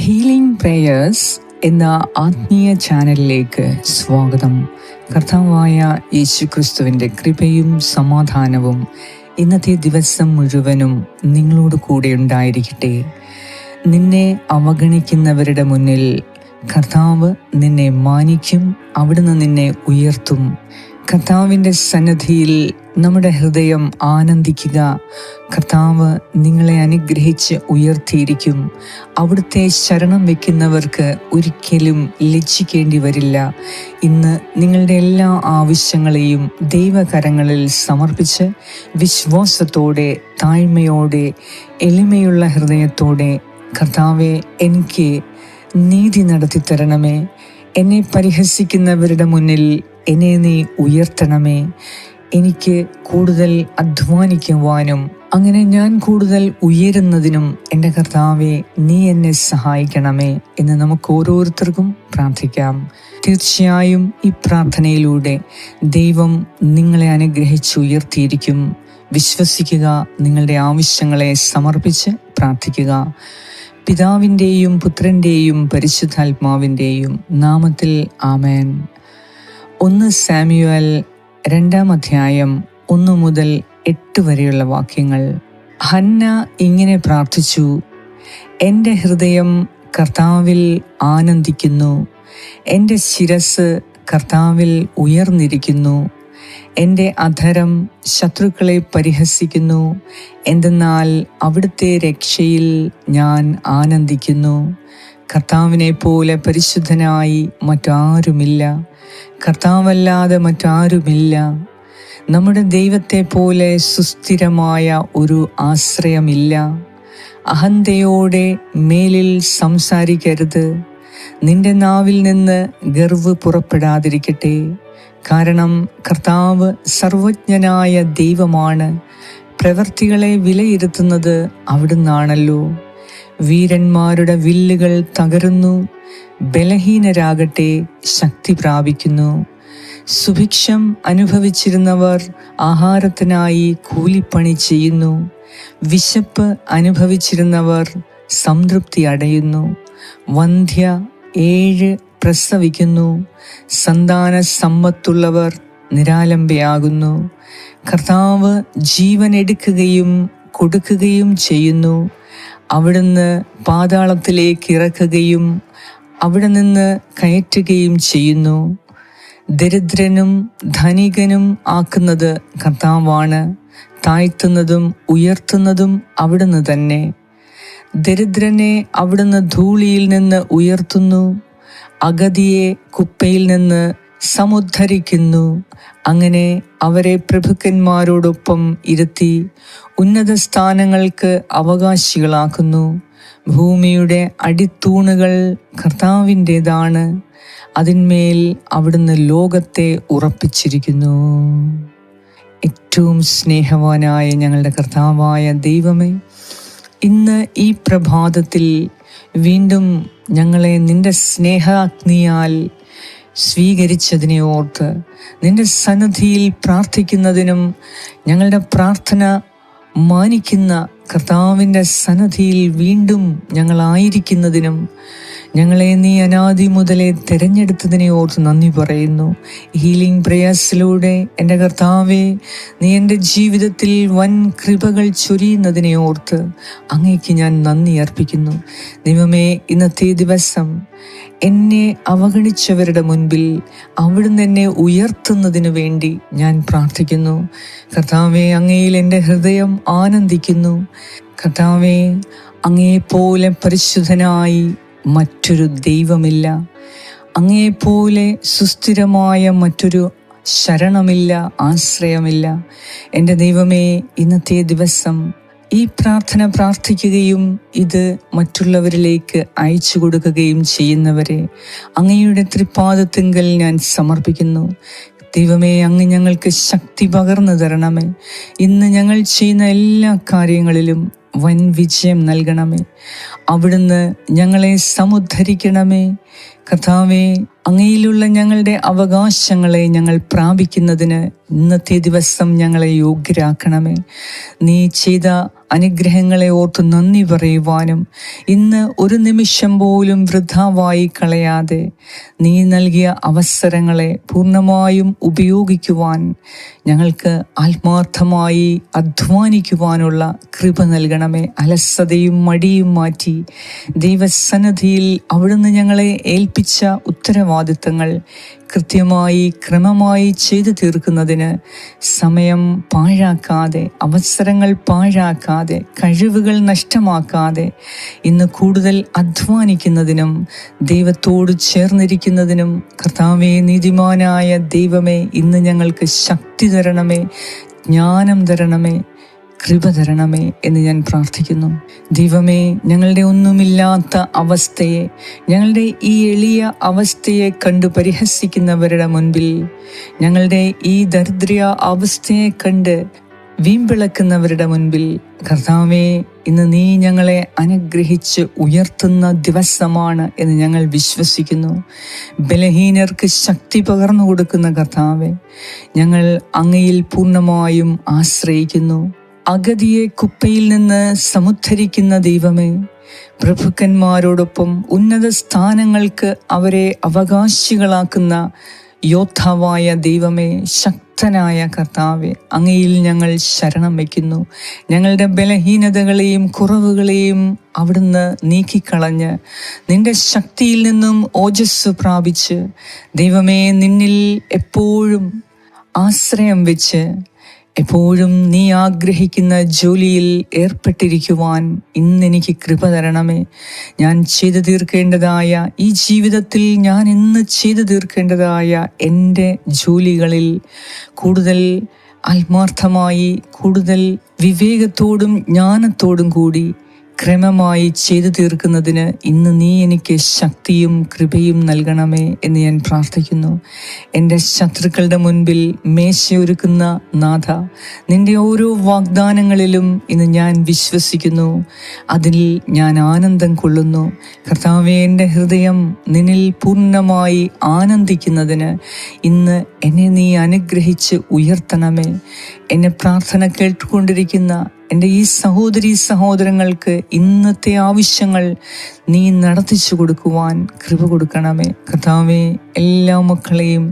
Healing prayers എന്ന ആത്മീയ ചാനലിലേക്ക് സ്വാഗതം. കർത്താവായ യേശു ക്രിസ്തുവിന്റെ കൃപയും സമാധാനവും ഇന്നത്തെ ദിവസം മുഴുവനും നിങ്ങളോട് കൂടെ ഉണ്ടായിരിക്കട്ടെ. നിന്നെ അവഗണിക്കുന്നവരുടെ മുന്നിൽ കർത്താവ് നിന്നെ മാനിക്കും അവിടുന്ന് നിന്നെ ഉയർത്തും. കർത്താവിന്റെ സന്നദ്ധിയിൽ നമ്മുടെ ഹൃദയം ആനന്ദിക്കുക. കർത്താവ് നിങ്ങളെ അനുഗ്രഹിച്ച് ഉയർത്തിയിരിക്കും. അവിടുത്തെ ശരണം വയ്ക്കുന്നവർക്ക് ഒരിക്കലും ലജ്ജിക്കേണ്ടി വരില്ല. ഇന്ന് നിങ്ങളുടെ എല്ലാ ആവശ്യങ്ങളെയും ദൈവകരങ്ങളിൽ സമർപ്പിച്ച് വിശ്വാസത്തോടെ താഴ്മയോടെ എളിമയുള്ള ഹൃദയത്തോടെ കർത്താവെ എനിക്ക് നീതി നടത്തി തരണമേ എന്നെ പരിഹസിക്കുന്നവരുടെ മുന്നിൽ എന്നെ നീ ഉയർത്തണമേ. എനിക്ക് കൂടുതൽ അധ്വാനിക്കുവാനും അങ്ങനെ ഞാൻ കൂടുതൽ ഉയരുന്നതിനും എന്റെ കർത്താവെ നീ എന്നെ സഹായിക്കണമേ എന്ന് നമുക്ക് ഓരോരുത്തർക്കും പ്രാർത്ഥിക്കാം. തീർച്ചയായും ഈ പ്രാർത്ഥനയിലൂടെ ദൈവം നിങ്ങളെ അനുഗ്രഹിച്ച് ഉയർത്തിയിരിക്കും. വിശ്വസിക്കുക നിങ്ങളുടെ ആവശ്യങ്ങളെ സമർപ്പിച്ച് പ്രാർത്ഥിക്കുക. പിതാവിന്റെയും പുത്രന്റെയും പരിശുദ്ധാത്മാവിന്റെയും നാമത്തിൽ ആമേൻ. ഒന്ന് സാമ്യുവൽ രണ്ടാം അധ്യായം ഒന്നു മുതൽ എട്ട് വരെയുള്ള വാക്യങ്ങൾ. ഹന്ന ഇങ്ങനെ പ്രാർത്ഥിച്ചു എന്റെ ഹൃദയം കർത്താവിൽ ആനന്ദിക്കുന്നു എന്റെ ശിരസ് കർത്താവിൽ ഉയർന്നിരിക്കുന്നു എന്റെ അധരം ശത്രുക്കളെ പരിഹസിക്കുന്നു എന്തെന്നാൽ അവിടുത്തെ രക്ഷയിൽ ഞാൻ ആനന്ദിക്കുന്നു. കർത്താവിനെ പോലെ പരിശുദ്ധനായി മറ്റാരുമില്ല. കർത്താവല്ലാതെ മറ്റാരുമില്ല. നമ്മുടെ ദൈവത്തെ പോലെ സുസ്ഥിരമായ ഒരു ആശ്രയമില്ല. അഹന്തയോടെ മേലിൽ സംസാരിക്കരുത്. നിന്റെ നാവിൽ നിന്ന് ഗർവ് പുറപ്പെടാതിരിക്കട്ടെ. കാരണം കർത്താവ് സർവജ്ഞനായ ദൈവമാണ്. പ്രവൃത്തികളെ വിലയിരുത്തുന്നത് അവിടുന്നാണല്ലോ. വീരന്മാരുടെ വില്ലുകൾ തകരുന്നു. ബലഹീനരാകട്ടെ ശക്തി പ്രാപിക്കുന്നു. സുഭിക്ഷം അനുഭവിച്ചിരുന്നവർ ആഹാരത്തിനായി കൂലിപ്പണി ചെയ്യുന്നു. വിശപ്പ് അനുഭവിച്ചിരുന്നവർ സംതൃപ്തി അടയുന്നു. വന്ധ്യ ഏഴ് പ്രസവിക്കുന്നു. സന്താന സമ്പത്തുള്ളവർ നിരാലംബയാകുന്നു. കർത്താവ് ജീവൻ എടുക്കുകയും കൊടുക്കുകയും ചെയ്യുന്നു. അവിടുന്ന് പാതാളത്തിലേക്ക് ഇറക്കുകയും അവിടെ നിന്ന് കയറ്റുകയും ചെയ്യുന്നു. ദരിദ്രനും ധനികനും ആക്കുന്നത് കർത്താവാണ്. താഴ്ത്തുന്നതും ഉയർത്തുന്നതും അവിടുന്ന് തന്നെ. ദരിദ്രനെ അവിടുന്ന് ധൂളിയിൽ നിന്ന് ഉയർത്തുന്നു. അഗതിയെ കുപ്പയിൽ നിന്ന് സമുദ്ധരിക്കുന്നു. അങ്ങനെ അവരെ പ്രഭുക്കന്മാരോടൊപ്പം ഇരുത്തി ഉന്നത സ്ഥാനങ്ങൾക്ക് അവകാശികളാക്കുന്നു. ഭൂമിയുടെ അടിത്തൂണുകൾ കർത്താവിന്റെതാണ്. അതിന്മേൽ അവിടുന്ന് ലോകത്തെ ഉറപ്പിച്ചിരിക്കുന്നു. ഏറ്റവും സ്നേഹവാനായ ഞങ്ങളുടെ കർത്താവായ ദൈവമേ ഇന്ന് ഈ പ്രഭാതത്തിൽ വീണ്ടും ഞങ്ങളെ നിന്റെ സ്നേഹാഗ്നിയാൽ സ്വീകരിച്ചതിനെ ഓർത്ത് നിന്റെ സന്നദ്ധിയിൽ പ്രാർത്ഥിക്കുന്നതിനും ഞങ്ങളുടെ പ്രാർത്ഥന മാനിക്കുന്ന കർത്താവിന്റെ സന്നദ്ധിയിൽ വീണ്ടും ഞങ്ങളായിരിക്കുന്നതിനും ഞങ്ങളെ നീ അനാദി മുതലേ തിരഞ്ഞെടുത്തതിനെ ഓർത്ത് നന്ദി പറയുന്നു. ഹീലിംഗ് പ്രയാസിലൂടെ എന്റെ കർത്താവെ നീ എന്റെ ജീവിതത്തിൽ വൻ കൃപകൾ ചൊരിയുന്നതിനെ ഓർത്ത് അങ്ങേക്ക് ഞാൻ നന്ദി അർപ്പിക്കുന്നു. ദൈവമേ ഇന്നത്തെ ദിവസം എന്നെ അവഗണിച്ചവരുടെ മുൻപിൽ അവിടുന്ന് എന്നെ ഉയർത്തുന്നതിനു വേണ്ടി ഞാൻ പ്രാർത്ഥിക്കുന്നു. കർത്താവെ അങ്ങയിൽ എന്റെ ഹൃദയം ആനന്ദിക്കുന്നു. കർത്താവെ അങ്ങേപ്പോലെ പരിശുദ്ധനായി മറ്റൊരു ദൈവമില്ല. അങ്ങേപ്പോലെ സുസ്ഥിരമായ മറ്റൊരു ശരണമില്ല ആശ്രയമില്ല. എന്റെ ദൈവമേ ഇന്നത്തെ ദിവസം ഈ പ്രാർത്ഥന പ്രാർത്ഥിക്കുകയും ഇത് മറ്റുള്ളവരിലേക്ക് അയച്ചു കൊടുക്കുകയും ചെയ്യുന്നവരെ അങ്ങയുടെ തൃപ്പാദത്തിങ്കൽ ഞാൻ സമർപ്പിക്കുന്നു. ദൈവമേ അങ്ങ് ഞങ്ങൾക്ക് ശക്തി പകർന്നു തരണമേ. ഇന്ന് ഞങ്ങൾ ചെയ്യുന്ന എല്ലാ കാര്യങ്ങളിലും വൻ വിജയം നൽകണമേ. അവിടുന്ന് ഞങ്ങളെ സമുദ്ധരിക്കണമേ. കഥാവേ അങ്ങയിലുള്ള ഞങ്ങളുടെ അവകാശങ്ങളെ ഞങ്ങൾ പ്രാപിക്കുന്നതിന് ഇന്നത്തെ ദിവസം ഞങ്ങളെ യോഗ്യരാക്കണമേ. നീ ചെയ്ത അനുഗ്രഹങ്ങളെ ഓർത്ത് നന്ദി പറയുവാനും ഇന്ന് ഒരു നിമിഷം പോലും വൃദ്ധാവായി കളയാതെ നീ നൽകിയ അവസരങ്ങളെ പൂർണമായും ഉപയോഗിക്കുവാൻ ഞങ്ങൾക്ക് ആത്മാർത്ഥമായി അധ്വാനിക്കുവാനുള്ള കൃപ നൽകണമേ. അലസതയും മടിയും മാറ്റി ദൈവസന്നിധിയിൽ അവിടുന്ന് ഞങ്ങളെ ഏൽപ്പിച്ച ഉത്തരവാദിത്തങ്ങൾ കൃത്യമായി ക്രമമായി ചെയ്തു തീർക്കുന്നതിന് സമയം പാഴാക്കാതെ അവസരങ്ങൾ പാഴാക്കാതെ കഴിവുകൾ നഷ്ടമാക്കാതെ ഇന്ന് കൂടുതൽ അധ്വാനിക്കുന്നതിനും ദൈവത്തോട് ചേർന്നിരിക്കുന്നതിനും കർത്താവേ നീതിമാനായ ദൈവമേ ഇന്ന് ഞങ്ങൾക്ക് ശക്തി തരണമേ ജ്ഞാനം തരണമേ കൃപ തരണമേ എന്ന് ഞാൻ പ്രാർത്ഥിക്കുന്നു. ദൈവമേ ഞങ്ങളുടെ ഒന്നുമില്ലാത്ത അവസ്ഥയെ ഞങ്ങളുടെ ഈ എളിയ അവസ്ഥയെ കണ്ടു പരിഹസിക്കുന്നവരുടെ മുൻപിൽ ഞങ്ങളുടെ ഈ ദരിദ്ര അവസ്ഥയെ കണ്ട് വീമ്പിളക്കുന്നവരുടെ മുൻപിൽ കർത്താവേ ഇന്ന് നീ ഞങ്ങളെ അനുഗ്രഹിച്ച് ഉയർത്തുന്ന ദിവസമാണ് എന്ന് ഞങ്ങൾ വിശ്വസിക്കുന്നു. ബലഹീനർക്ക് ശക്തി പകർന്നു കൊടുക്കുന്ന കർത്താവെ ഞങ്ങൾ അങ്ങയിൽ പൂർണമായും ആശ്രയിക്കുന്നു. അഗതിയെ കുപ്പയിൽ നിന്ന് സമുദ്ധരിക്കുന്ന ദൈവമേ പ്രഭുക്കന്മാരോടൊപ്പം ഉന്നത സ്ഥാനങ്ങൾക്ക് അവരെ അവകാശികളാക്കുന്ന യോദ്ധാവായ ദൈവമേ ശക്തനായ കർത്താവെ അങ്ങയിൽ ഞങ്ങൾ ശരണം വയ്ക്കുന്നു. ഞങ്ങളുടെ ബലഹീനതകളെയും കുറവുകളെയും അവിടുന്ന് നീക്കിക്കളഞ്ഞ് നിന്റെ ശക്തിയിൽ നിന്നും ഓജസ് പ്രാപിച്ച് ദൈവമേ നിന്നിൽ എപ്പോഴും ആശ്രയം വെച്ച് എപ്പോഴും നീ ആഗ്രഹിക്കുന്ന ജോലിയിൽ ഏർപ്പെട്ടിരിക്കുവാൻ ഇന്നെനിക്ക് കൃപ തരണമേ. ഞാൻ ചെയ്തു തീർക്കേണ്ടതായ ഈ ജീവിതത്തിൽ ഞാൻ ഇന്ന് ചെയ്തു തീർക്കേണ്ടതായ എന്റെ ജോലികളിൽ കൂടുതൽ ആത്മാർത്ഥമായി കൂടുതൽ വിവേകത്തോടും ജ്ഞാനത്തോടും കൂടി ക്രമമായി ചെയ്തു തീർക്കുന്നതിന് ഇന്ന് നീ എനിക്ക് ശക്തിയും കൃപയും നൽകണമേ എന്ന് ഞാൻ പ്രാർത്ഥിക്കുന്നു. എന്റെ ശത്രുക്കളുടെ മുൻപിൽ മേശയൊരുക്കുന്ന നാഥ നിന്റെ ഓരോ വാഗ്ദാനങ്ങളിലും ഇന്ന് ഞാൻ വിശ്വസിക്കുന്നു. അതിൽ ഞാൻ ആനന്ദം കൊള്ളുന്നു. കർത്താവെ എന്റെ ഹൃദയം നിന്നിൽ പൂർണമായി ആനന്ദിക്കുന്നതിന് ഇന്ന് എന്നെ നീ അനുഗ്രഹിച്ച് ഉയർത്തണമേ. എന്നെ പ്രാർത്ഥന കേട്ടുകൊണ്ടിരിക്കുന്ന എന്റെ ഈ സഹോദരി സഹോദരങ്ങൾക്ക് ഇന്നത്തെ ആവശ്യങ്ങൾ നീ നടത്തിച്ചു കൊടുക്കുവാൻ കൃപ കൊടുക്കണമേ. കർത്താവെ എല്ലാ മക്കളെയും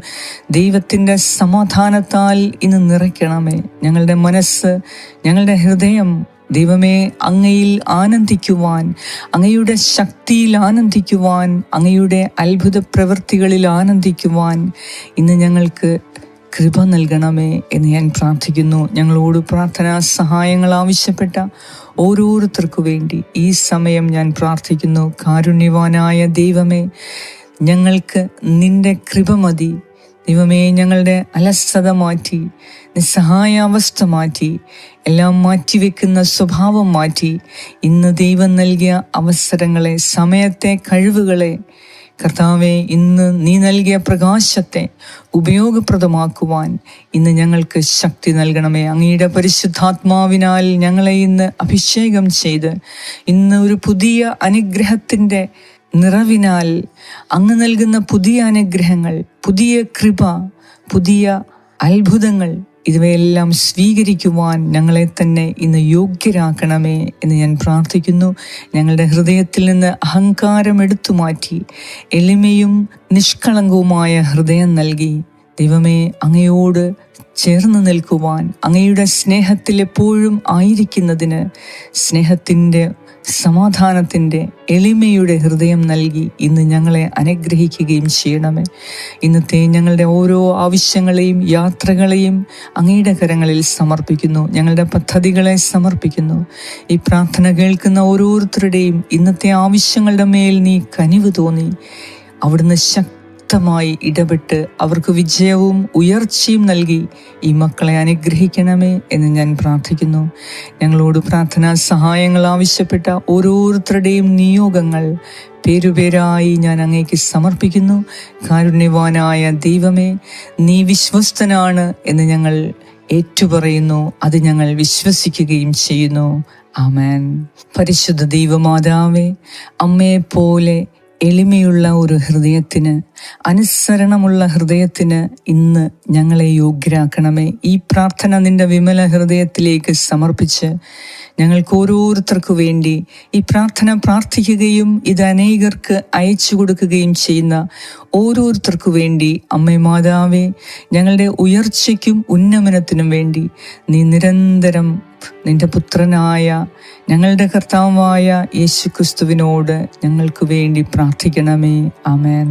ദൈവത്തിന്റെ സമാധാനത്താൽ ഇന്ന് നിറയ്ക്കണമേ. ഞങ്ങളുടെ മനസ്സ് ഞങ്ങളുടെ ഹൃദയം ദൈവമേ അങ്ങയിൽ ആനന്ദിക്കുവാൻ അങ്ങയുടെ ശക്തിയിൽ ആനന്ദിക്കുവാൻ അങ്ങയുടെ അത്ഭുത പ്രവൃത്തികളിൽ ആനന്ദിക്കുവാൻ ഇന്ന് ഞങ്ങൾക്ക് കൃപ നൽകണമേ എന്ന് ഞാൻ പ്രാർത്ഥിക്കുന്നു. ഞങ്ങളോട് പ്രാർത്ഥനാ സഹായങ്ങൾ ആവശ്യപ്പെട്ട ഓരോരുത്തർക്കു വേണ്ടി ഈ സമയം ഞാൻ പ്രാർത്ഥിക്കുന്നു. കാരുണ്യവാനായ ദൈവമേ ഞങ്ങൾക്ക് നിന്റെ കൃപ മതി. ദൈവമേ ഞങ്ങളുടെ അലസത മാറ്റി നിസ്സഹായാവസ്ഥ മാറ്റി എല്ലാം മാറ്റിവെക്കുന്ന സ്വഭാവം മാറ്റി. ഇന്ന് ദൈവം നൽകിയ അവസരങ്ങളെ സമയത്തെ കഴിവുകളെ കർത്താവെ ഇന്ന് നീ നൽകിയ പ്രകാശത്തെ ഉപയോഗപ്രദമാക്കുവാൻ ഇന്ന് ഞങ്ങൾക്ക് ശക്തി നൽകണമേ. അങ്ങയുടെ പരിശുദ്ധാത്മാവിനാൽ ഞങ്ങളെ ഇന്ന് അഭിഷേകം ചെയ്ത് ഇന്ന് ഒരു പുതിയ അനുഗ്രഹത്തിന്റെ നിറവിനാൽ അങ്ങ് നൽകുന്ന പുതിയ അനുഗ്രഹങ്ങൾ പുതിയ കൃപ പുതിയ അത്ഭുതങ്ങൾ ഇവയെല്ലാം സ്വീകരിക്കുവാൻ ഞങ്ങളെ തന്നെ ഇന്ന് യോഗ്യരാക്കണമേ എന്ന് ഞാൻ പ്രാർത്ഥിക്കുന്നു. ഞങ്ങളുടെ ഹൃദയത്തിൽ നിന്ന് അഹങ്കാരം എടുത്തു മാറ്റി എളിമയും നിഷ്കളങ്കവുമായ ഹൃദയം നൽകി. ദൈവമേ അങ്ങയോട് ചേർന്ന് നിൽക്കുവാൻ അങ്ങയുടെ സ്നേഹത്തിൽ എപ്പോഴും ആയിരിക്കുന്നതിന് സ്നേഹത്തിന്റെ സമാധാനത്തിന്റെ എളിമയുടെ ഹൃദയം നൽകി ഇന്ന് ഞങ്ങളെ അനുഗ്രഹിക്കുകയും ചെയ്യണമേ. ഇന്നത്തെ ഞങ്ങളുടെ ഓരോ ആവശ്യങ്ങളെയും യാത്രകളെയും അങ്ങയുടെ കരങ്ങളിൽ സമർപ്പിക്കുന്നു. ഞങ്ങളുടെ പദ്ധതികളെ സമർപ്പിക്കുന്നു. ഈ പ്രാർത്ഥന കേൾക്കുന്ന ഓരോരുത്തരുടെയും ഇന്നത്തെ ആവശ്യങ്ങളുടെ മേൽ നീ കനിവ് തോന്നി. അവിടുന്ന് ശക്തി ശക്തമായി ഇടപെട്ട് അവർക്ക് വിജയവും ഉയർച്ചയും നൽകി ഈ മക്കളെ അനുഗ്രഹിക്കണമേ എന്ന് ഞാൻ പ്രാർത്ഥിക്കുന്നു. ഞങ്ങളോട് പ്രാർത്ഥനാ സഹായങ്ങൾ ആവശ്യപ്പെട്ട ഓരോരുത്തരുടെയും നിയോഗങ്ങൾ പേരുപേരായി ഞാൻ അങ്ങേക്ക് സമർപ്പിക്കുന്നു. കാരുണ്യവാനായ ദൈവമേ നീ വിശ്വസ്തനാണ് എന്ന് ഞങ്ങൾ ഏറ്റുപറയുന്നു. അത് ഞങ്ങൾ വിശ്വസിക്കുകയും ചെയ്യുന്നു. ആമേൻ. പരിശുദ്ധ ദൈവമാതാവേ അമ്മയെ പോലെ എളിമയുള്ള ഒരു ഹൃദയത്തിന് അനുസരണമുള്ള ഹൃദയത്തിന് ഇന്ന് ഞങ്ങളെ യോഗ്യരാക്കണമേ. ഈ പ്രാർത്ഥന നിന്റെ വിമല ഹൃദയത്തിലേക്ക് സമർപ്പിച്ച് ഞങ്ങൾക്ക് ഓരോരുത്തർക്കു വേണ്ടി ഈ പ്രാർത്ഥന പ്രാർത്ഥിക്കുകയും ഇത് അനേകർക്ക് അയച്ചു കൊടുക്കുകയും ചെയ്യുന്ന ഓരോരുത്തർക്കു വേണ്ടി അമ്മേ മാതാവേ ഞങ്ങളുടെ ഉയർച്ചയ്ക്കും ഉന്നമനത്തിനും വേണ്ടി നീ നിരന്തരം നിന്റെ പുത്രനായ ഞങ്ങളുടെ കർത്താവായ യേശുക്രിസ്തുവിനോട് ഞങ്ങൾക്ക് വേണ്ടി പ്രാർത്ഥിക്കണമേ. അമേൻ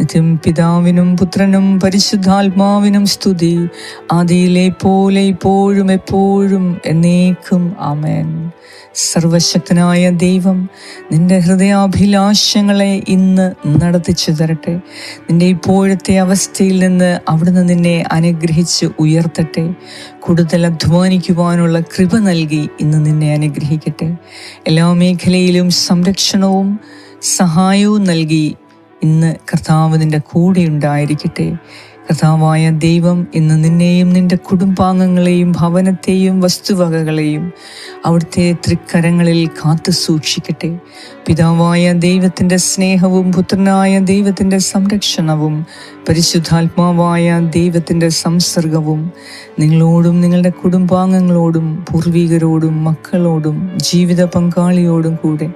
നിത്യം പിതാവിനും പുത്രനും പരിശുദ്ധാത്മാവിനും സ്തുതി. ആദിയിലെ പോലെ ഇപ്പോഴും എപ്പോഴും എന്നേക്കും ആമേൻ. സർവശക്തനായ ദൈവം നിന്റെ ഹൃദയാഭിലാഷങ്ങളെ ഇന്ന് നടത്തിച്ചു തരട്ടെ. നിന്റെ ഇപ്പോഴത്തെ അവസ്ഥയിൽ നിന്ന് അവിടുന്ന് നിന്നെ അനുഗ്രഹിച്ച് ഉയർത്തട്ടെ. കൂടുതൽ അധ്വാനിക്കുവാനുള്ള കൃപ നൽകി ഇന്ന് നിന്നെ അനുഗ്രഹിക്കട്ടെ. എല്ലാ മേഖലയിലും സംരക്ഷണവും സഹായവും നൽകി ഇന്ന് കർത്താവ് നിന്റെ കൂടെ ഉണ്ടായിരിക്കട്ടെ. കർത്താവായ ദൈവം ഇന്ന് നിന്നെയും നിന്റെ കുടുംബാംഗങ്ങളെയും ഭവനത്തെയും വസ്തുവകകളെയും അവിടുത്തെ തൃക്കരങ്ങളിൽ കാത്തു സൂക്ഷിക്കട്ടെ. പിതാവായ ദൈവത്തിന്റെ സ്നേഹവും പുത്രനായ ദൈവത്തിന്റെ സംരക്ഷണവും പരിശുദ്ധാത്മാവായ ദൈവത്തിന്റെ സംസർഗവും നിങ്ങളോടും നിങ്ങളുടെ കുടുംബാംഗങ്ങളോടും പൂർവികരോടും മക്കളോടും ജീവിത പങ്കാളിയോടും കൂടെ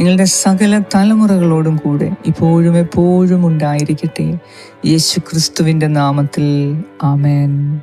നിങ്ങളുടെ സകല തലമുറകളോടും കൂടെ ഇപ്പോഴും എപ്പോഴും ഉണ്ടായിരിക്കട്ടെ. യേശു ക്രിസ്തുവിന്റെ നാമത്തിൽ. ആമേൻ.